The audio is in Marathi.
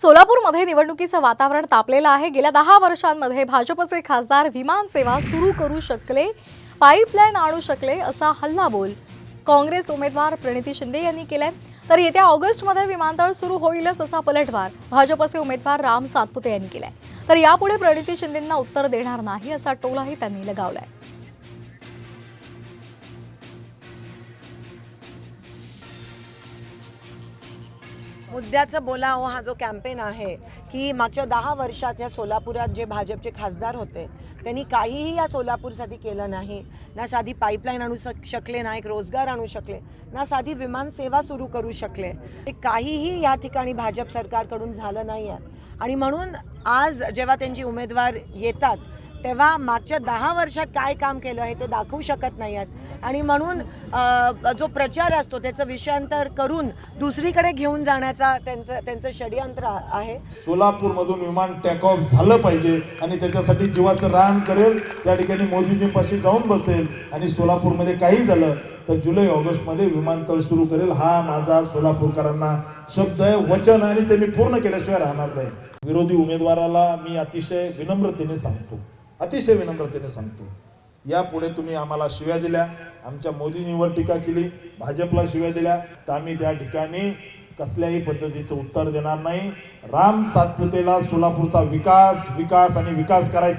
सोलापूरमध्ये निवडणुकीचं वातावरण तापलेलं आहे. गेल्या दहा वर्षांमध्ये भाजपचे खासदार विमान सेवा सुरू करू शकले पाईपलाईन आणू शकले असा हल्लाबोल काँग्रेस उमेदवार प्रणिती शिंदे यांनी केलाय. तर येत्या ऑगस्टमध्ये विमानतळ सुरू होईलच असा पलटवार भाजपचे उमेदवार राम सातपुते यांनी केलाय. तर यापुढे प्रणिती शिंदेंना उत्तर देणार नाही असा टोलाही त्यांनी लगावलाय. मुद्द्याचं बोलावं हा जो कॅम्पेन आहे की मागच्या दहा वर्षात या सोलापुरात जे भाजपचे खासदार होते त्यांनी काहीही या सोलापूरसाठी केलं नाही. ना साधी पाईपलाईन आणू शक शकले ना एक रोजगार आणू शकले ना साधी विमान सेवा सुरू करू शकले. ते काहीही या ठिकाणी भाजप सरकारकडून झालं नाही आहे आणि म्हणून आज जेव्हा त्यांची उमेदवार येतात तेव्हा मागच्या दहा वर्षात काय काम केलं आहे ते दाखवू शकत नाही आहेत. आणि म्हणून जो प्रचार असतो त्याचं विषयांतर करून दुसरीकडे घेऊन जाण्याचा त्यांचं त्यांचं षडयंत्र आहे. सोलापूरमधून विमान टॅक ऑफ झालं पाहिजे आणि त्याच्यासाठी जीवाचं रान करेल. त्या ठिकाणी मोदीजींपाशी जाऊन बसेल आणि सोलापूरमध्ये काही झालं तर जुलै ऑगस्टमध्ये विमानतळ सुरू करेल. हा माझा सोलापूरकरांना शब्द आहे वचन आणि ते मी पूर्ण केल्याशिवाय राहणार नाही. विरोधी उमेदवाराला मी अतिशय विनम्रतेने सांगतो. अतिशय विनम्रतेने सांगतो. यापुढे तुम्ही आम्हाला शिव्या दिल्या आमच्या मोदींवर टीका केली भाजपला शिव्या दिल्या तर आम्ही त्या ठिकाणी कसल्याही पद्धतीचं उत्तर देणार नाही. राम सातपुतेला सोलापूरचा विकास विकास आणि विकास करायचा